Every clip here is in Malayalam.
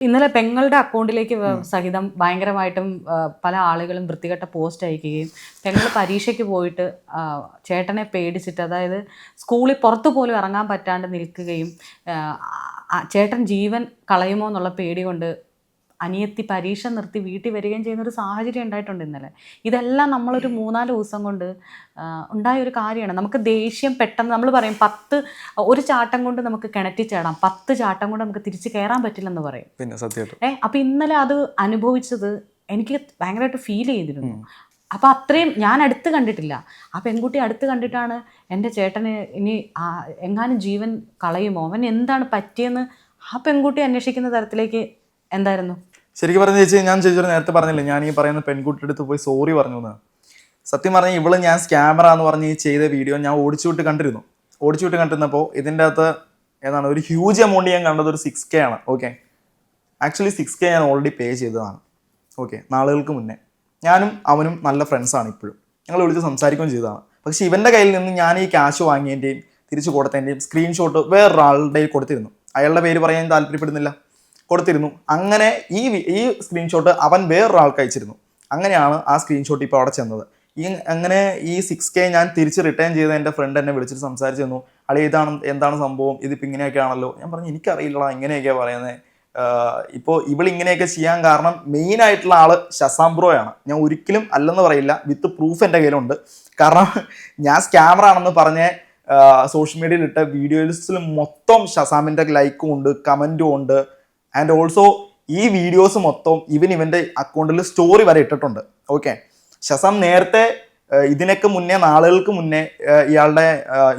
ഇന്നലെ പെങ്ങളുടെ അക്കൗണ്ടിലേക്ക് സഹിതം ഭയങ്കരമായിട്ടും പല ആളുകളും വൃത്തികെട്ട പോസ്റ്റ് അയക്കുകയും പെങ്ങൾ പരീക്ഷയ്ക്ക് പോയിട്ട് ചേട്ടനെ പേടിച്ചിട്ട് അതായത് സ്കൂളിൽ പുറത്തു പോലും ഇറങ്ങാൻ പറ്റാണ്ട് നിൽക്കുകയും ചേട്ടൻ ജീവൻ കളയുമോ എന്നുള്ള പേടി കൊണ്ട് അനിയത്തി പരീക്ഷ നിർത്തി വീട്ടിൽ വരികയും ചെയ്യുന്ന ഒരു സാഹചര്യം ഉണ്ടായിട്ടുണ്ട് ഇന്നലെ. ഇതെല്ലാം നമ്മളൊരു മൂന്നാൽ ദിവസം കൊണ്ട് ഉണ്ടായ ഒരു കാര്യമാണ്. നമുക്ക് ദേഷ്യം പെട്ടെന്ന് നമ്മൾ പറയും പത്ത് ഒരു ചാട്ടം കൊണ്ട് നമുക്ക് കിണറ്റി ചേടാം പത്ത് ചാട്ടം കൊണ്ട് നമുക്ക് തിരിച്ച് കയറാൻ പറ്റില്ലെന്ന് പറയും. പിന്നെ സത്യം ഏ അപ്പം ഇന്നലെ അത് അനുഭവിച്ചത് എനിക്ക് ഭയങ്കരമായിട്ട് ഫീൽ ചെയ്തിരുന്നു. അപ്പം അത്രയും ഞാൻ അടുത്ത് കണ്ടിട്ടില്ല. ആ പെൺകുട്ടി അടുത്ത് കണ്ടിട്ടാണ് എന്റെ ചേട്ടന് ഇനി എങ്ങാനും ജീവൻ കളയുമോ? അവൻ എന്താണ് പറ്റിയെന്ന് ആ പെൺകുട്ടി അന്വേഷിക്കുന്ന തരത്തിലേക്ക് എന്തായിരുന്നു? ശരിക്കും പറഞ്ഞ ചേച്ചി ഞാൻ ചേച്ചി നേരത്തെ പറഞ്ഞില്ലേ ഞാൻ ഈ പറയുന്ന പെൺകുട്ടിയുടെ അടുത്ത് പോയി സോറി പറഞ്ഞു എന്ന്. സത്യം പറഞ്ഞാൽ ഇവൾ ഞാൻ സ്കാമറ എന്ന് പറഞ്ഞ് ഈ ചെയ്ത വീഡിയോ ഞാൻ ഓടിച്ചു വിട്ട് കണ്ടിരുന്നു. ഓടിച്ചു വിട്ട് കണ്ടിരുന്നപ്പോൾ ഇതിന്റെ അകത്ത് ഏതാണ് ഒരു ഹ്യൂജ് എമൗണ്ട് ഞാൻ കണ്ടത് ഒരു സിക്സ് കെ ആണ് ഓക്കെ ആക്ച്വലി സിക്സ് കെ ഞാൻ ഓൾറെഡി പേ ചെയ്തതാണ് ഓക്കെ നാളുകൾക്ക് മുന്നേ. ഞാനും അവനും നല്ല ഫ്രണ്ട്സാണ് ഇപ്പോഴും. ഞങ്ങൾ വിളിച്ച് സംസാരിക്കുകയും ചെയ്തതാണ്. പക്ഷേ ഇവന്റെ കയ്യിൽ നിന്ന് ഞാൻ ഈ ക്യാഷ് വാങ്ങിയതിന്റെയും തിരിച്ചു കൊടുത്തതിന്റെയും സ്ക്രീൻഷോട്ട് വേറൊരാളുടെ കൊടുത്തിരുന്നു. അയാളുടെ പേര് പറയാൻ താല്പര്യപ്പെടുന്നില്ല. കൊടുത്തിരുന്നു. അങ്ങനെ ഈ ഈ സ്ക്രീൻഷോട്ട് അവൻ വേറൊരാൾക്ക് അയച്ചിരുന്നു. അങ്ങനെയാണ് ആ സ്ക്രീൻഷോട്ട് ഇപ്പോൾ അവിടെ ചെന്നത്. ഈ അങ്ങനെ ഈ സിക്സ് കെ ഞാൻ തിരിച്ച് റിട്ടേൺ ചെയ്ത എന്റെ ഫ്രണ്ട് എന്നെ വിളിച്ചിട്ട് സംസാരിച്ചു തന്നു അളി ഇതാണ് എന്താണ് സംഭവം? ഇതിപ്പോൾ ഇങ്ങനെയൊക്കെ ആണല്ലോ ഞാൻ പറഞ്ഞു എനിക്കറിയില്ലടാ ഇങ്ങനെയൊക്കെയാണ് പറയുന്നത് ഇപ്പോൾ ഇവളിങ്ങനെയൊക്കെ ചെയ്യാൻ കാരണം മെയിൻ ആയിട്ടുള്ള ആൾ ശസാം ബ്രോയാണ് ഞാൻ ഒരിക്കലും അല്ലെന്ന് പറയില്ല. വിത്ത് പ്രൂഫ് എന്റെ കയ്യിലുണ്ട്. കാരണം ഞാൻ സ്കാമർ ആണെന്ന് പറഞ്ഞ സോഷ്യൽ മീഡിയയിൽ ഇട്ട വീഡിയോസിൽ മൊത്തം ഷസാമിന്റെ ലൈക്കും ഉണ്ട് കമന്റും ഉണ്ട്. ആൻഡ് ഓൾസോ ഈ വീഡിയോസ് മൊത്തം ഇവൻ ഇവന്റെ അക്കൗണ്ടിൽ സ്റ്റോറി വരെ ഇട്ടിട്ടുണ്ട്. ഓക്കെ ഷസാം നേരത്തെ ഇതിനൊക്കെ മുന്നേ നാളുകൾക്ക് മുന്നേ ഇയാളുടെ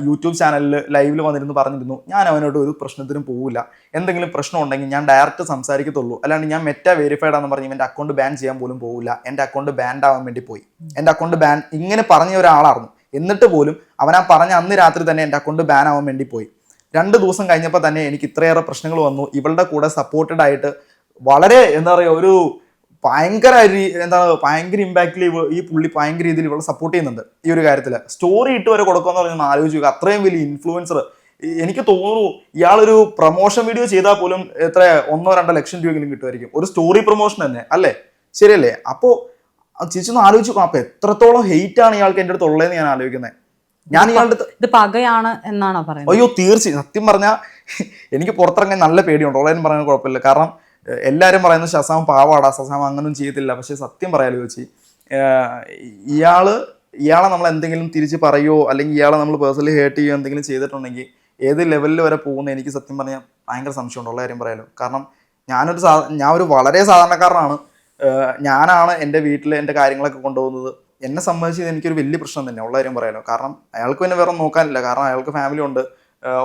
യൂട്യൂബ് ചാനലിൽ ലൈവിൽ വന്നിരുന്നു പറഞ്ഞിരുന്നു ഞാൻ അവനോട് ഒരു പ്രശ്നത്തിനും പോകില്ല എന്തെങ്കിലും പ്രശ്നം ഉണ്ടെങ്കിൽ ഞാൻ ഡയറക്റ്റ് സംസാരിക്കത്തുള്ളൂ. അല്ലാണ്ട് ഞാൻ മെറ്റ വെരിഫൈഡ് ആണെന്ന് പറഞ്ഞ് എന്റെ അക്കൗണ്ട് ബാൻ ചെയ്യാൻ പോലും പോകില്ല എന്റെ അക്കൗണ്ട് ബാൻഡ് ആവാൻ വേണ്ടി പോയി. എന്റെ അക്കൗണ്ട് ബാൻ ഇങ്ങനെ പറഞ്ഞ ഒരാളായിരുന്നു. എന്നിട്ട് പോലും അവൻ ആ പറഞ്ഞ അന്ന് രാത്രി തന്നെ എന്റെ അക്കൗണ്ട് ബാൻ ആവാൻ വേണ്ടി പോയി. രണ്ട് ദിവസം കഴിഞ്ഞപ്പോൾ തന്നെ എനിക്ക് ഇത്രയേറെ പ്രശ്നങ്ങൾ വന്നു. ഇവളുടെ കൂടെ സപ്പോർട്ടഡ് ആയിട്ട് വളരെ എന്താ പറയുക ഒരു ഭയങ്കര എന്താ ഭയങ്കര ഇമ്പാക്റ്റിൽ ഈ പുള്ളി ഭയങ്കര രീതിയിൽ ഇവളെ സപ്പോർട്ട് ചെയ്യുന്നുണ്ട് ഈ ഒരു കാര്യത്തിൽ സ്റ്റോറി ഇട്ട് വരെ കൊടുക്കുക എന്ന് പറഞ്ഞാൽ ആലോചിക്കുക അത്രയും വലിയ ഇൻഫ്ലുവൻസർ എനിക്ക് തോന്നുന്നു ഇയാളൊരു പ്രൊമോഷൻ വീഡിയോ ചെയ്താൽ പോലും എത്ര ഒന്നോ രണ്ടോ ലക്ഷം രൂപയെങ്കിലും കിട്ടുമായിരിക്കും. ഒരു സ്റ്റോറി പ്രൊമോഷൻ തന്നെ അല്ലേ? ശരിയല്ലേ? അപ്പോൾ ചേച്ചി ഒന്ന് ആലോചിച്ചു അപ്പോൾ എത്രത്തോളം ഹെയ്റ്റാണ് ഇയാൾക്ക് എന്റെ അടുത്ത് ഉള്ളതെന്ന് ഞാൻ ആലോചിക്കുന്നത് ഞാൻ ഇത് പകയാണ് എന്നാണോ പറയുന്നത്? അയ്യോ തീർച്ചയായും. സത്യം പറഞ്ഞാൽ എനിക്ക് പുറത്തിറങ്ങാൻ നല്ല പേടിയുണ്ട്. ഓൺലൈൻ പറയാൻ കുഴപ്പമില്ല. കാരണം എല്ലാവരും പറയുന്നത് ശസാം പാവാടാ ശസാം അങ്ങനൊന്നും ചെയ്യത്തില്ല. പക്ഷെ സത്യം പറയാലോ ചോദിച്ചു ഇയാൾ ഇയാളെ നമ്മൾ എന്തെങ്കിലും തിരിച്ച് പറയുമോ അല്ലെങ്കിൽ ഇയാളെ നമ്മൾ പേഴ്സണലി ഹേർട്ട് ചെയ്യോ? എന്തെങ്കിലും ചെയ്തിട്ടുണ്ടെങ്കിൽ ഏത് ലെവലിൽ വരെ പോകുന്ന? എനിക്ക് സത്യം പറഞ്ഞാൽ ഭയങ്കര സംശയമുണ്ട്. ഉള്ള കാര്യം പറയാലോ. കാരണം ഞാനൊരു സാ ഞാൻ ഒരു വളരെ സാധാരണക്കാരനാണ്. ഞാനാണ് എന്റെ വീട്ടിൽ എന്റെ കാര്യങ്ങളൊക്കെ കൊണ്ടുപോകുന്നത്. എന്നെ സംബന്ധിച്ച് എനിക്കൊരു വലിയ പ്രശ്നം തന്നെ ഉള്ള കാര്യം പറയാലോ. കാരണം അയാൾക്ക് പിന്നെ വേറെ നോക്കാനില്ല. കാരണം അയാൾക്ക് ഫാമിലി ഉണ്ട്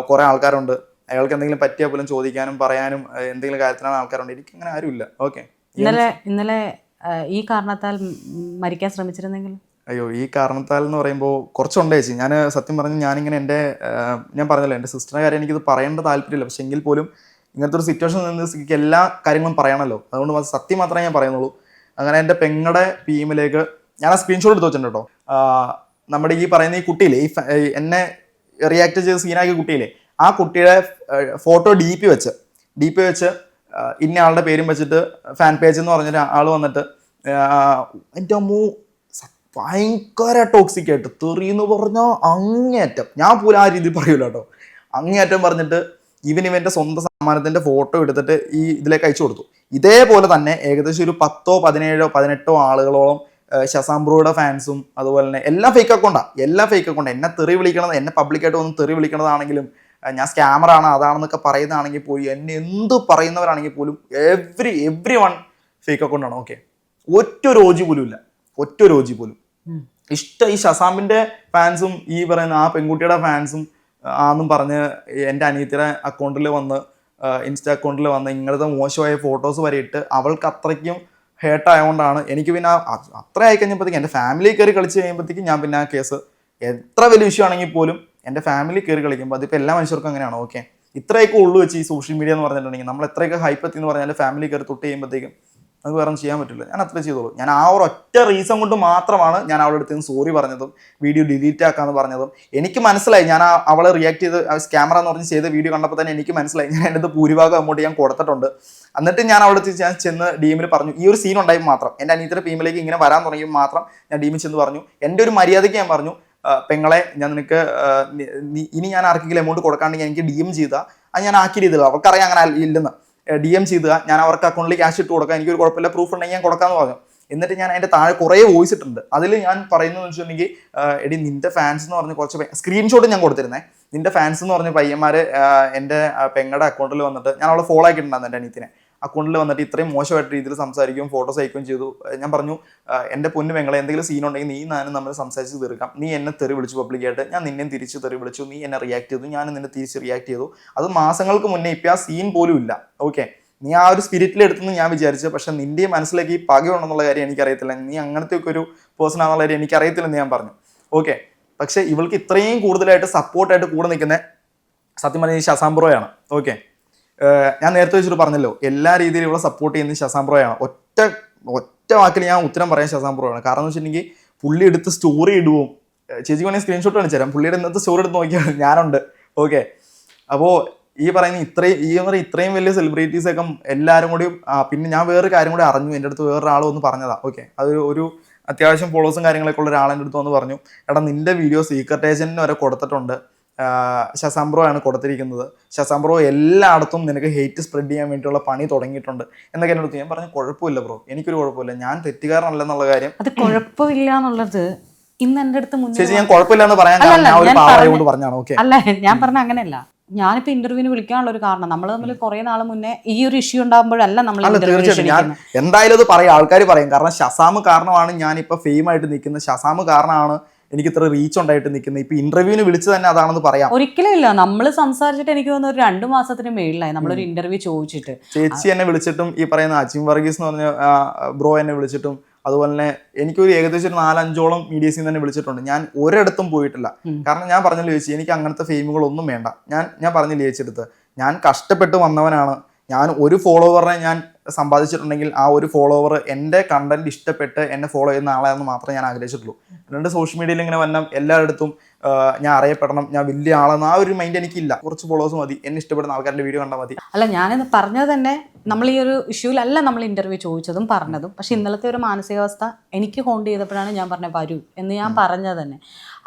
കുറേ ആൾക്കാരുണ്ട്. അയാൾക്ക് എന്തെങ്കിലും പറ്റിയാൽ പോലും ചോദിക്കാനും പറയാനും എന്തെങ്കിലും കാര്യത്തിനാണ് ആൾക്കാരുണ്ട്. എനിക്ക് അങ്ങനെ ആരുമില്ല ഓക്കെ ഇന്നലെ ഇന്നലെ ഈ കാരണത്താൽ മരിക്കാൻ ശ്രമിച്ചിരുന്നെങ്കിൽ? അയ്യോ ഈ കാരണത്താൽ എന്ന് പറയുമ്പോൾ കുറച്ചുണ്ട് ചേച്ചി. ഞാൻ സത്യം പറഞ്ഞ് ഞാനിങ്ങനെ എന്റെ ഞാൻ പറഞ്ഞല്ലോ എന്റെ സിസ്റ്ററിന്റെ കാര്യം എനിക്കിത് പറയേണ്ട താല്പര്യമില്ല. പക്ഷെ എങ്കിൽ പോലും ഇങ്ങനത്തെ ഒരു സിറ്റുവേഷൻ നിന്ന് എല്ലാ കാര്യങ്ങളും പറയണമല്ലോ അതുകൊണ്ട് അത് സത്യം മാത്രമേ ഞാൻ പറയുന്നുള്ളൂ. അങ്ങനെ എന്റെ പെങ്ങളുടെ ടീമിലേക്ക് ഞാൻ ആ സ്ക്രീൻഷോട്ട് എടുത്ത് വെച്ചിട്ടുണ്ട് കേട്ടോ. നമ്മുടെ ഈ പറയുന്ന ഈ കുട്ടിയില്ലേ ഈ എന്നെ റിയാക്ട് ചെയ്ത് സീനാക്കിയ കുട്ടിയില്ലേ ആ കുട്ടിയുടെ ഫോട്ടോ ഡി പി വെച്ച് ഡി പി വെച്ച് ഇന്ന ആളുടെ പേരും വെച്ചിട്ട് ഫാൻ പേജ് എന്ന് പറഞ്ഞൊരു ആൾ വന്നിട്ട് എന്റെ അമ്മൂ ഭയങ്കര ടോക്സിക് ആയിട്ട് തെറി എന്ന് പറഞ്ഞാൽ അങ്ങേയറ്റം. ഞാൻ പോലും ആ രീതിയിൽ പറയൂല കേട്ടോ. അങ്ങേയറ്റം പറഞ്ഞിട്ട് ഇവൻ ഇവന്റെ സ്വന്തം സമ്മാനത്തിന്റെ ഫോട്ടോ എടുത്തിട്ട് ഈ ഇതിലേക്ക് അയച്ചു കൊടുത്തു. ഇതേപോലെ തന്നെ ഏകദേശം ഒരു പത്തോ പതിനേഴോ പതിനെട്ടോ ആളുകളോളം ഏഹ്, ശശാം ബ്രോയുടെ ഫാൻസും അതുപോലെ തന്നെ എല്ലാം ഫേക്ക് അക്കൗണ്ടാണ് എല്ലാം ഫേക്ക് അക്കൗണ്ട് എന്നെ തെറി വിളിക്കണത് എന്നെ പബ്ലിക്കായിട്ട് വന്ന് തെറി വിളിക്കണതാണെങ്കിലും ഞാൻ സ്കാമറാണ് അതാണെന്നൊക്കെ പറയുന്നതാണെങ്കിൽ പോയി എന്നെ എന്ത് പറയുന്നവരാണെങ്കിൽ പോലും എവ്രി എവ്രി വൺ ഫേക്ക് അക്കൗണ്ടാണ് ഓക്കെ ഒറ്റ രോജി പോലും ഇല്ല. ഒറ്റ രോജി പോലും. ഇഷ്ടം ഈ ഷസാമിന്റെ ഫാൻസും ഈ പറയുന്ന ആ പെൺകുട്ടിയുടെ ഫാൻസും ആന്നും പറഞ്ഞ് എന്റെ അനിയത്തിയുടെ അക്കൗണ്ടിൽ വന്ന് ഇൻസ്റ്റാ അക്കൗണ്ടിൽ വന്ന് ഇങ്ങനത്തെ മോശമായ ഫോട്ടോസ് വരെ ഇട്ട് അവൾക്ക് അത്രയ്ക്കും ഹേർട്ട് ആയതുകൊണ്ടാണ് എനിക്ക് പിന്നെ അത്ര ആയി കഴിഞ്ഞപ്പോഴത്തേക്കും എന്റെ ഫാമിലി കയറി കളിച്ച് കഴിയുമ്പോഴത്തേക്കും ഞാൻ പിന്നെ ആ കേസ് എത്ര വലിയ ഇഷ്യൂ ആണെങ്കിൽ പോലും എന്റെ ഫാമിലി കയറി കളിക്കുമ്പോൾ അതിപ്പോൾ എല്ലാ മനുഷ്യർക്കും അങ്ങനെയാണ് ഓക്കെ ഇത്രയൊക്കെ ഉള്ളു വെച്ച് ഈ സോഷ്യൽ മീഡിയ എന്ന് പറഞ്ഞിട്ടുണ്ടെങ്കിൽ നമ്മൾ എത്രയൊക്കെ ഹൈപ്പ് എത്തി എന്ന് പറഞ്ഞാൽ ഫാമിലി കയറി തൊട്ട് ചെയ്യുമ്പോഴത്തേക്കും നമുക്ക് വേറെ ചെയ്യാൻ പറ്റില്ല. ഞാൻ അത്ര ചെയ്തോളൂ. ഞാൻ ആ ഒരു ഒറ്റ റീസൺ കൊണ്ട് മാത്രമാണ് ഞാൻ അവളുടെ അടുത്ത് നിന്ന് സോറി പറഞ്ഞതും വീഡിയോ ഡിലീറ്റ് ആക്കാന്ന് പറഞ്ഞതും. എനിക്ക് മനസ്സിലായി. ഞാൻ അവളെ റിയാക്ട് ചെയ്ത് ക്യാമറ എന്ന് പറഞ്ഞ് ചെയ്ത വീഡിയോ കണ്ടപ്പോൾ തന്നെ എനിക്ക് മനസ്സിലായി. ഞാൻ എന്റെ ഭൂരിഭാഗം അങ്ങോട്ട് ഞാൻ കൊടുത്തിട്ടുണ്ട്. എന്നിട്ട് ഞാൻ അവിടെ ഞാൻ ചെന്ന് ഡീമിൽ പറഞ്ഞു ഈ ഒരു സീൻ ഉണ്ടായി മാത്രം. എന്റെ അനിയത്തിന്റെ ടീമിലേക്ക് ഇങ്ങനെ വരാൻ തുടങ്ങിയും മാത്രം ഞാൻ ഡീമിൽ ചെന്ന് പറഞ്ഞു. എന്റെ ഒരു മര്യാദയ്ക്ക് ഞാൻ പറഞ്ഞു പെങ്ങളെ ഞാൻ നിനക്ക് ഇനി ഞാൻ ആർക്കെങ്കിലും എമൗണ്ട് കൊടുക്കാണ്ടെങ്കിൽ എനിക്ക് ഡി ചെയ്താൽ അത് ഞാൻ ആക്കി രീതിയിലുള്ളൂ അവർക്കറിയാം അങ്ങനെ ഇല്ലെന്ന്. ഡി എം ചെയ്തുക. ഞാൻ അവർക്ക് അക്കൗണ്ടിൽ ക്യാഷ് ഇട്ട് കൊടുക്കാം. എനിക്കൊരു കുഴപ്പമില്ല. പ്രൂഫ് ഉണ്ടെങ്കിൽ ഞാൻ കൊടുക്കാമെന്ന് പറഞ്ഞു. എന്നിട്ട് ഞാൻ അതിന്റെ താഴെ കുറേ വോയിസ് ഇട്ടുണ്ട് അതിൽ ഞാൻ പറയുന്നത് വെച്ചിട്ടുണ്ടെങ്കിൽ എടി നിന്റെ ഫാൻസ് എന്ന് പറഞ്ഞ് കുറച്ച് സ്ക്രീൻഷോട്ട് ഞാൻ കൊടുത്തിരുന്നേ. നിന്റെ ഫാൻസ് എന്ന് പറഞ്ഞ പയ്യന്മാർ എന്റെ പെങ്ങളുടെ അക്കൗണ്ടിൽ വന്നിട്ട് ഞാൻ അവളെ ഫോളോ ആക്കിയിട്ടുണ്ടായിരുന്നു എന്റെ അനിയത്തിനെ. അക്കൗണ്ടിൽ വന്നിട്ട് ഇത്രയും മോശമായിട്ട് രീതിയിൽ സംസാരിക്കുകയും ഫോട്ടോസ് അയക്കുകയും ചെയ്തു. ഞാൻ പറഞ്ഞു എന്റെ പൊന്നു പെങ്ങളെ എന്തെങ്കിലും സീൻ ഉണ്ടെങ്കിൽ നീ ഞാനും നമ്മൾ സംസാരിച്ച് തീർക്കാം. നീ എന്നെ തെറി വിളിച്ചു പബ്ലിക്കായിട്ട് ഞാൻ നിന്നെയും തിരിച്ച് തെറി വിളിച്ചു നീ എന്നെ റിയാക്ട് ചെയ്തു ഞാൻ നിന്നെ തിരിച്ച് റിയാക്ട് ചെയ്തു. അത് മാസങ്ങൾക്ക് മുന്നേ ഇപ്പം ആ സീൻ പോലും ഇല്ല. ഓക്കെ നീ ആ ഒരു സ്പിരിറ്റിൽ എടുത്തെന്ന് ഞാൻ വിചാരിച്ചു. പക്ഷെ നിന്റെ മനസ്സിലേക്ക് ഈ പകയുണ്ടെന്നുള്ള കാര്യം എനിക്കറിയത്തില്ല. നീ അങ്ങനത്തെ ഒക്കെ ഒരു പേഴ്സൺ ആണെന്നുള്ള കാര്യം എനിക്കറിയത്തില്ലെന്ന് ഞാൻ പറഞ്ഞു. ഓക്കെ പക്ഷെ ഇവൾക്ക് ഇത്രയും കൂടുതലായിട്ട് സപ്പോർട്ടായിട്ട് കൂടെ നിൽക്കുന്ന സത്യം പറഞ്ഞ ഈ ശസാംബ്രോയാണ് ഓക്കെ ഞാൻ നേരത്തെ വെച്ചിട്ട് പറഞ്ഞല്ലോ എല്ലാ രീതിയിലുള്ള സപ്പോർട്ട് ചെയ്യുന്നത് ശസാം പ്രോയാണ് ഒറ്റ ഒറ്റ വാക്കിൽ ഞാൻ ഉത്തരം പറയാൻ ശസാം പ്രോയാണ് കാരണം എന്ന് വെച്ചിട്ടുണ്ടെങ്കിൽ പുള്ളി എടുത്ത് സ്റ്റോറി ഇടുവും? ചേച്ചി വേണമെങ്കിൽ സ്ക്രീൻഷോട്ട് കാണിച്ചു തരാം. പുള്ളിയുടെ ഇന്നത്തെ സ്റ്റോറി എടുത്ത് നോക്കിയാണ് ഞാനുണ്ട്. ഓക്കെ അപ്പോൾ ഈ പറയുന്ന ഇത്രയും ഈ പറയുന്ന ഇത്രയും വലിയ സെലിബ്രിറ്റീസ് ഒക്കെ എല്ലാവരും കൂടി പിന്നെ ഞാൻ വേറൊരു കാര്യം കൂടി അറിഞ്ഞു. എന്റെ അടുത്ത് വേറൊരാൾ വന്ന് പറഞ്ഞതാ. ഓക്കെ അത് ഒരു അത്യാവശ്യം ഫോളോസും കാര്യങ്ങളൊക്കെ ഉള്ള ഒരാളെന്റെ അടുത്ത് വന്ന് പറഞ്ഞു എടാ നിന്റെ വീഡിയോ സീക്രട്ട് ഏജന്റിന് വരെ കൊടുത്തിട്ടുണ്ട്. ശശാംബ്രോ ആണ് കൊടുത്തിരിക്കുന്നത്. ശശാംബ്രോ എല്ലായിടത്തും നിനക്ക് ഹെയ്റ്റ് സ്പ്രെഡ് ചെയ്യാൻ വേണ്ടിയുള്ള പണി തുടങ്ങിയിട്ടുണ്ട്. എന്നൊക്കെ എന്നോട് ഞാൻ പറഞ്ഞു കുഴപ്പമില്ല ബ്രോ എനിക്കൊരു കുഴപ്പമില്ല. ഞാൻ തെറ്റുകാരനല്ലെന്നുള്ള കാര്യം. അത് കുഴപ്പമില്ല എന്നുള്ളത് ഇന്ന് എന്റെ അടുത്ത് മുന്നേ ചേച്ചി ഞാൻ കുഴപ്പമില്ല എന്ന് പറയാൻ കാരണം ഞാൻ ഒരു കൊണ്ട് പറഞ്ഞാണ് ഓക്കെ അല്ല ഞാൻ പറഞ്ഞ അങ്ങനെയല്ല. ഞാനിപ്പോ ഇന്റർവ്യൂവിന് വിളിക്കാനുള്ള ഒരു കാരണം നമ്മൾ തമ്മിൽ കുറെ നാൾ മുന്നേ ഈ ഒരു ഇഷ്യൂ ഉണ്ടാകുമ്പോഴല്ല നമ്മൾ തീർച്ചയായിട്ടും. എന്തായാലും അത് പറയും. ആൾക്കാർ പറയും കാരണം ഷസാമ് കാരണമാണ് ഞാൻ ഇപ്പൊ ഫെയിം ആയിട്ട് നിൽക്കുന്നത്. ഷസാമ് കാരണമാണ് എനിക്ക് ഇത്ര റീച്ച് ഉണ്ടായിട്ട് നിൽക്കുന്നത് ഇപ്പൊ ഇന്റർവ്യൂവിന് വിളിച്ചു തന്നെ അതാണെന്ന് പറയാം. ഒരിക്കലും ഇല്ല. നമ്മൾ സംസാരിച്ചിട്ട് എനിക്ക് തോന്നുന്നു ഒരു രണ്ടു മാസത്തിന് മേളിലായി. നമ്മളൊരു ഇന്റർവ്യൂ ചോദിച്ചിട്ട്. ചേച്ചി എന്നെ വിളിച്ചിട്ടും ഈ പറയുന്ന അജിം വർഗീസ് എന്ന് പറഞ്ഞ ബ്രോ എന്നെ വിളിച്ചിട്ടും അതുപോലെ തന്നെ എനിക്കൊരു ഏകദേശം ഒരു നാലഞ്ചോളം മീഡിയസിൽ നിന്ന് തന്നെ വിളിച്ചിട്ടുണ്ട്. ഞാൻ ഒരിടത്തും പോയിട്ടില്ല. കാരണം ഞാൻ പറഞ്ഞില്ല ചേച്ചി എനിക്ക് അങ്ങനത്തെ ഫെയിമുകളൊന്നും വേണ്ട. ഞാൻ ഞാൻ പറഞ്ഞില്ല ചേച്ചിയെടുത്ത് ഞാൻ കഷ്ടപ്പെട്ട് വന്നവനാണ്. ഞാൻ ഒരു ഫോളോവറെ ഞാൻ സമ്പാദിച്ചിട്ടുണ്ടെങ്കിൽ ആ ഒരു ഫോളോവർ എന്റെ കണ്ടന്റ് ഇഷ്ടപ്പെട്ട് എന്നെ ഫോളോ ചെയ്യുന്ന ആളാണെന്ന് മാത്രമേ ഞാൻ ആഗ്രഹിച്ചിട്ടുള്ളൂ. രണ്ട് സോഷ്യൽ മീഡിയയിൽ ഇങ്ങനെ വന്നാൽ എല്ലായിടത്തും ഞാൻ അറിയപ്പെടണം ഞാൻ വലിയ ആളെന്ന് ആ ഒരു മൈൻഡ് എനിക്കില്ല. കുറച്ച് ഫോളോവേഴ്സ് മതി എന്നെ ഇഷ്ടപ്പെടുന്ന ആൾക്കാരുടെ വീഡിയോ കണ്ടാൽ മതി. അല്ല ഞാനിത് പറഞ്ഞത് തന്നെ നമ്മൾ ഈ ഒരു ഇഷ്യൂലല്ല നമ്മൾ ഇന്റർവ്യൂ ചോദിച്ചതും പറഞ്ഞതും. പക്ഷെ ഇന്നലത്തെ ഒരു മാനസികാവസ്ഥ എനിക്ക് ഹോണ്ട് ചെയ്തപ്പോഴാണ് ഞാൻ പറഞ്ഞത് വരൂ എന്ന് ഞാൻ പറഞ്ഞത് തന്നെ.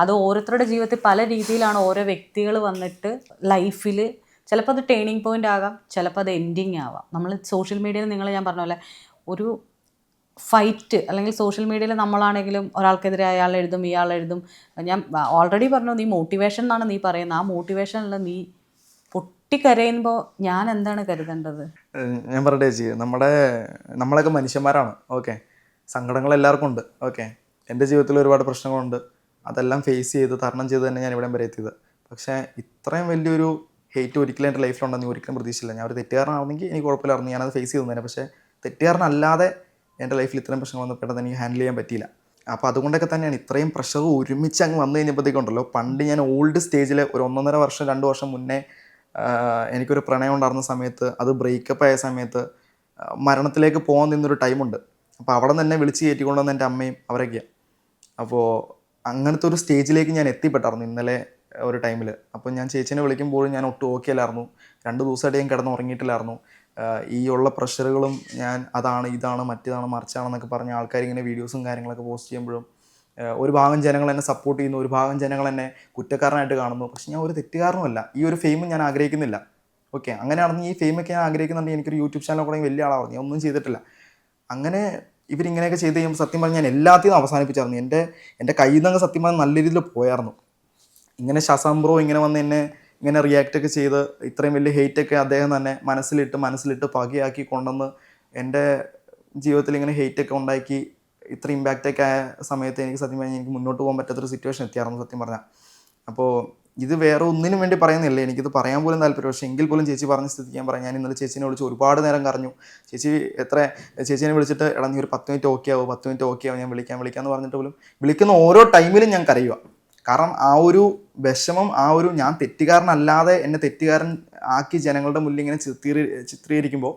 അത് ഓരോരുത്തരുടെ ജീവിതത്തിൽ പല രീതിയിലാണ് ഓരോ വ്യക്തികൾ വന്നിട്ട് ലൈഫിൽ ചിലപ്പോൾ അത് ടേണിംഗ് പോയിന്റ് ആകാം ചിലപ്പോൾ അത് എൻഡിങ് ആവാം. നമ്മൾ സോഷ്യൽ മീഡിയയിൽ നിങ്ങൾ ഞാൻ പറഞ്ഞ പോലെ ഒരു ഫൈറ്റ് അല്ലെങ്കിൽ സോഷ്യൽ മീഡിയയിൽ നമ്മളാണെങ്കിലും ഒരാൾക്കെതിരെ അയാൾ എഴുതും ഇയാൾ എഴുതും. ഞാൻ ഓൾറെഡി പറഞ്ഞു നീ മോട്ടിവേഷൻ എന്നാണ് നീ പറയുന്നത്. ആ മോട്ടിവേഷനല്ല നീ പൊട്ടിക്കരയുമ്പോൾ ഞാൻ എന്താണ് കരുതേണ്ടത്? ഞാൻ പറയട്ടെ ചേച്ചി നമ്മുടെ നമ്മളൊക്കെ മനുഷ്യന്മാരാണ്. ഓക്കെ. സങ്കടങ്ങൾ എല്ലാവർക്കും ഉണ്ട്. ഓക്കെ. എന്റെ ജീവിതത്തിൽ ഒരുപാട് പ്രശ്നങ്ങളുണ്ട്. അതെല്ലാം ഫേസ് ചെയ്ത് തരണം ചെയ്ത് തന്നെ ഞാൻ ഇവിടെ വരെ എത്തിയത്. പക്ഷേ ഇത്രയും വലിയൊരു ഹേറ്റ് ഒരിക്കലും എന്റെ ലൈഫിലുണ്ടെന്ന് ഞാൻ ഒരിക്കലും പ്രതീക്ഷിച്ചില്ല. ഞാൻ ഒരു തെറ്റുകാരനാണെങ്കിൽ എനിക്ക് കുഴപ്പമില്ലായിരുന്നു. ഞാനത് ഫേസ് ചെയ്തു തന്നെ. പക്ഷേ തെറ്റുകാരനല്ലാതെ എന്റെ ലൈഫിൽ ഇത്രയും പ്രശ്നങ്ങൾ വന്നപ്പെട്ടത് എനിക്ക് ഹാൻഡിൽ ചെയ്യാൻ പറ്റിയില്ല. അപ്പോൾ അതുകൊണ്ടൊക്കെ തന്നെയാണ് ഇത്രയും പ്രഷർ ഒരുമിച്ച് അങ്ങ് വന്നു കഴിഞ്ഞപ്പോഴത്തേക്കുണ്ടല്ലോ പണ്ട് ഞാൻ ഓൾഡ് സ്റ്റേജിൽ ഒരു ഒന്നൊന്നര വർഷം രണ്ട് വർഷം മുന്നേ എനിക്കൊരു പ്രണയം ഉണ്ടായിരുന്ന സമയത്ത് അത് ബ്രേക്കപ്പ് ആയ സമയത്ത് മരണത്തിലേക്ക് പോകാൻ നിന്നൊരു ടൈമുണ്ട് അപ്പോൾ അവിടെ നിന്ന് തന്നെ വിളിച്ച് കയറ്റിക്കൊണ്ടുവന്ന എന്റെ അമ്മയും അവരൊക്കെയാണ് അപ്പോൾ അങ്ങനത്തെ ഒരു സ്റ്റേജിലേക്ക് ഞാൻ എത്തിപ്പെട്ടായിരുന്നു. ഇന്നലെ ഒരു ടൈമിൽ അപ്പോൾ ഞാൻ ചേച്ചീനെ വിളിക്കുമ്പോഴും ഞാൻ ഒട്ടും ഓക്കെ അല്ലായിരുന്നു. രണ്ട് ദിവസമായിട്ട് ഞാൻ കിടന്ന് ഉറങ്ങിയിട്ടില്ലായിരുന്നു ഈ ഉള്ള പ്രഷറുകളും ഞാൻ അതാണ് ഇതാണ് മറ്റേതാണ് മറിച്ചാണെന്നൊക്കെ പറഞ്ഞ ആൾക്കാർ ഇങ്ങനെ വീഡിയോസും കാര്യങ്ങളൊക്കെ പോസ്റ്റ് ചെയ്യുമ്പോഴും ഒരു ഭാഗം ജനങ്ങൾ എന്നെ സപ്പോർട്ട് ചെയ്യുന്നു ഒരു ഭാഗം ജനങ്ങൾ എന്നെ കുറ്റക്കാരനായിട്ട് കാണുന്നു. പക്ഷെ ഞാൻ ഒരു തെറ്റുകാരനുമല്ല. ഈ ഒരു ഫെയിമും ഞാൻ ആഗ്രഹിക്കുന്നില്ല. ഓക്കെ അങ്ങനെയാണെങ്കിൽ ഈ ഫെയിമൊക്കെ ഞാൻ ആഗ്രഹിക്കുന്നുണ്ടെങ്കിൽ എനിക്കൊരു യൂട്യൂബ് ചാനൽ കൂടെ വലിയ ആളാവും ഞാൻ ഒന്നും ചെയ്തിട്ടില്ല. അങ്ങനെ ഇവരിങ്ങനെയൊക്കെ ചെയ്ത് കഴിയുമ്പോൾ സത്യം പറഞ്ഞാൽ ഞാൻ എല്ലാത്തിനും അവസാനിപ്പിച്ചായിരുന്നു. എന്റെ എന്റെ കയ്യിൽ നിന്നൊക്കെ സത്യം പറഞ്ഞാൽ നല്ല രീതിയിൽ പോയായിരുന്നു. ഇങ്ങനെ ശസാം ബ്രോ ഇങ്ങനെ വന്ന് എന്നെ ഇങ്ങനെ റിയാക്റ്റ് ഒക്കെ ചെയ്ത് ഇത്രയും വലിയ ഹെയ്റ്റ് ഒക്കെ അദ്ദേഹം തന്നെ മനസ്സിലിട്ട് മനസ്സിലിട്ട് പകയാക്കി കൊണ്ടുവന്ന് എന്റെ ജീവിതത്തിൽ ഇങ്ങനെ ഹെയ്റ്റ് ഒക്കെ ഉണ്ടാക്കി ഇത്ര ഇമ്പാക്റ്റ് ഒക്കെ ആയ സമയത്ത് എനിക്ക് സത്യം പറഞ്ഞാൽ എനിക്ക് മുന്നോട്ട് പോകാൻ പറ്റാത്തൊരു സിറ്റുവേഷൻ എത്തിയായിരുന്നു സത്യം പറഞ്ഞാൽ അപ്പോൾ ഇത് വേറെ ഒന്നിനും വേണ്ടി പറയുന്നില്ല. എനിക്കിത് പറയാൻ പോലും താല്പര്യം പക്ഷേ എങ്കിൽ പോലും ചേച്ചി പറഞ്ഞ സ്ഥിതിക്ക് ഞാൻ പറയാം. ഞാൻ ഇന്നലെ ചേച്ചിനെ വിളിച്ച് ഒരുപാട് നേരം കറഞ്ഞു ചേച്ചി എത്ര ചേച്ചിനെ വിളിച്ചിട്ട് എടാ ഒരു പത്ത് മിനിറ്റ് ഓക്കെ ആവും? പത്ത് മിനിറ്റ് ഓക്കെ ആവും? ഞാൻ വിളിക്കാൻ വിളിക്കാമെന്ന് പറഞ്ഞിട്ട് പോലും വിളിക്കുന്ന ഓരോ ടൈമിലും ഞാൻ കരയുക കാരണം ആ ഒരു വിഷമം ആ ഒരു ഞാൻ തെറ്റുകാരനല്ലാതെ എന്നെ തെറ്റുകാരൻ ആക്കി ജനങ്ങളുടെ മുന്നിൽ ഇങ്ങനെ ചിത്രീ ചിത്രീകരിക്കുമ്പോൾ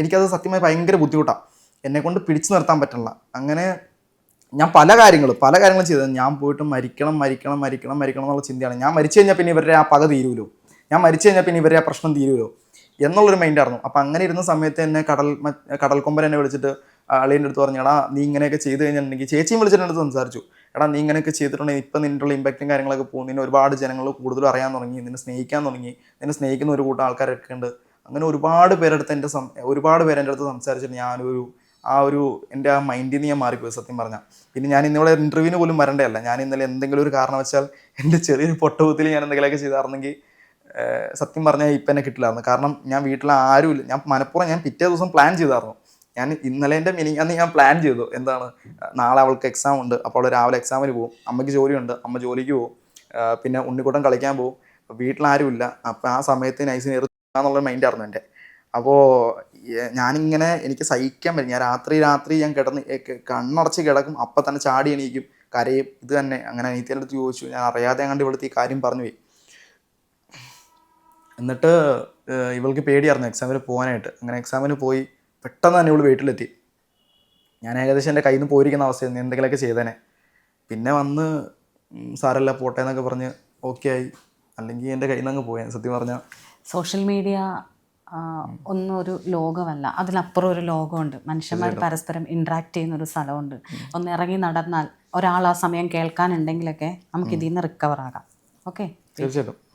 എനിക്കത് സത്യമായി ഭയങ്കര ബുദ്ധിമുട്ടാണ് എന്നെ കൊണ്ട് പിടിച്ചു നിർത്താൻ പറ്റില്ല അങ്ങനെ ഞാൻ പല കാര്യങ്ങളും പല കാര്യങ്ങളും ചെയ്തത് ഞാൻ പോയിട്ട് മരിക്കണം മരിക്കണം മരിക്കണം മരിക്കണം എന്നുള്ള ചിന്തയാണ്. ഞാൻ മരിച്ചു കഴിഞ്ഞാൽ പിന്നെ ഇവരുടെ ആ പക തീരുമല്ലോ ഞാൻ മരിച്ചു കഴിഞ്ഞാൽ പിന്നെ ഇവരുടെ ആ പ്രശ്നം തീരുമല്ലോ എന്നുള്ളൊരു മൈൻഡായിരുന്നു അപ്പം അങ്ങനെ ഇരുന്ന സമയത്ത് എന്നെ കടൽ കടൽക്കൊമ്പൻ എന്നെ വിളിച്ചിട്ട് അളിയന്റെ അടുത്ത് പറഞ്ഞാടാ നീ ഇങ്ങനെയൊക്കെ ചെയ്ത് കഴിഞ്ഞിട്ടുണ്ടെങ്കിൽ ചേച്ചിയും വിളിച്ചിട്ട് സംസാരിച്ചു. എടാ നീ ഇങ്ങനെയൊക്കെ ചെയ്തിട്ടുണ്ടെങ്കിൽ ഇപ്പം നിന്നുള്ള ഇമ്പാക്റ്റും കാര്യങ്ങളൊക്കെ പോകും. നിന്നെ ഒരുപാട് ജനങ്ങൾ കൂടുതൽ അറിയാൻ തുടങ്ങി. നിന്നെ സ്നേഹിക്കാൻ തുടങ്ങി. നിന്നെ സ്നേഹിക്കുന്ന ഒരു കൂട്ടം ആൾക്കാരൊക്കെ ഉണ്ട്. അങ്ങനെ ഒരുപാട് പേരെടുത്ത് എന്റെ സം ഒരുപാട് പേരെ അടുത്ത് സംസാരിച്ചിട്ട് ഞാനൊരു ആ ഒരു എന്റെ ആ മൈൻഡിൽ നിന്ന് ഞാൻ മാറിപ്പോയി സത്യം പറഞ്ഞാൽ പിന്നെ ഞാൻ ഇന്നിവിടെ ഇന്റർവ്യൂവിന് പോലും വരണ്ടല്ല ഞാൻ ഇന്നലെ എന്തെങ്കിലും ഒരു കാരണം വെച്ചാൽ എന്റെ ചെറിയൊരു പൊട്ടബുത്തിൽ ഞാൻ എന്തെങ്കിലുമൊക്കെ ചെയ്തായിരുന്നെങ്കിൽ സത്യം പറഞ്ഞാൽ ഇപ്പം എന്നെ കിട്ടില്ലായിരുന്നു. കാരണം ഞാൻ വീട്ടിൽ ആരുമില്ല. ഞാൻ മനഃപൂർവം ഞാൻ പിറ്റേ ദിവസം പ്ലാൻ ചെയ്തായിരുന്നു. ഞാൻ ഇന്നലെ എന്റെ മിനി അന്ന് ഞാൻ പ്ലാൻ ചെയ്തു. എന്താണ് നാളെ അവൾക്ക് എക്സാം ഉണ്ട്. അപ്പോൾ അവൾ രാവിലെ എക്സാമിന് പോകും. അമ്മയ്ക്ക് ജോലിയുണ്ട്. അമ്മ ജോലിക്ക് പോകും. പിന്നെ ഉണ്ണിക്കൂട്ടം കളിക്കാൻ പോകും. വീട്ടിലാരുമില്ല അപ്പം ആ സമയത്ത് നൈസിന് എന്നുള്ള മൈൻഡായിരുന്നു എന്റെ. അപ്പോൾ ഞാനിങ്ങനെ എനിക്ക് സഹിക്കാൻ പറ്റും ഞാൻ രാത്രി രാത്രി ഞാൻ കിടന്ന് കണ്ണടച്ച് കിടക്കും. അപ്പം തന്നെ ചാടി എണീക്കും. കരയും. ഇത് തന്നെ. അങ്ങനെ അനീത്തിയുടെ അടുത്ത് ചോദിച്ചു. ഞാൻ അറിയാതെ കണ്ട് ഇവിടുത്തെ ഈ കാര്യം പറഞ്ഞു പോയി. എന്നിട്ട് ഇവൾക്ക് പേടിയായിരുന്നു എക്സാമിന് പോകാനായിട്ട്. അങ്ങനെ എക്സാമിന് പോയി. പെട്ടെന്ന് തന്നെ ഇവൾ വീട്ടിലെത്തി. ഞാൻ ഏകദേശം എന്റെ കയ്യിൽ നിന്ന് പോയിരിക്കുന്ന അവസ്ഥയായിരുന്നു എന്തെങ്കിലുമൊക്കെ ചെയ്തേനെ. പിന്നെ വന്ന് സാറല്ല സാരല്ല പോട്ടെ എന്നൊക്കെ പറഞ്ഞ് ഓക്കെ ആയി. അല്ലെങ്കിൽ എന്റെ കയ്യിൽ നിന്ന് അങ്ങ് പോയാൽ സത്യം പറഞ്ഞാൽ സോഷ്യൽ മീഡിയ ഒന്നും ഒരു ലോകമല്ല. അതിനപ്പുറം ഒരു ലോകമുണ്ട്. മനുഷ്യന്മാർ പരസ്പരം ഇൻട്രാക്ട് ചെയ്യുന്ന ഒരു സ്ഥലമുണ്ട്. ഒന്ന് ഇറങ്ങി നടന്നാൽ ഒരാൾ ആ സമയം കേൾക്കാനുണ്ടെങ്കിലൊക്കെ നമുക്ക് ഇതിൽ നിന്ന് റിക്കവർ ആകാം. ഓക്കെ തീർച്ചയായിട്ടും.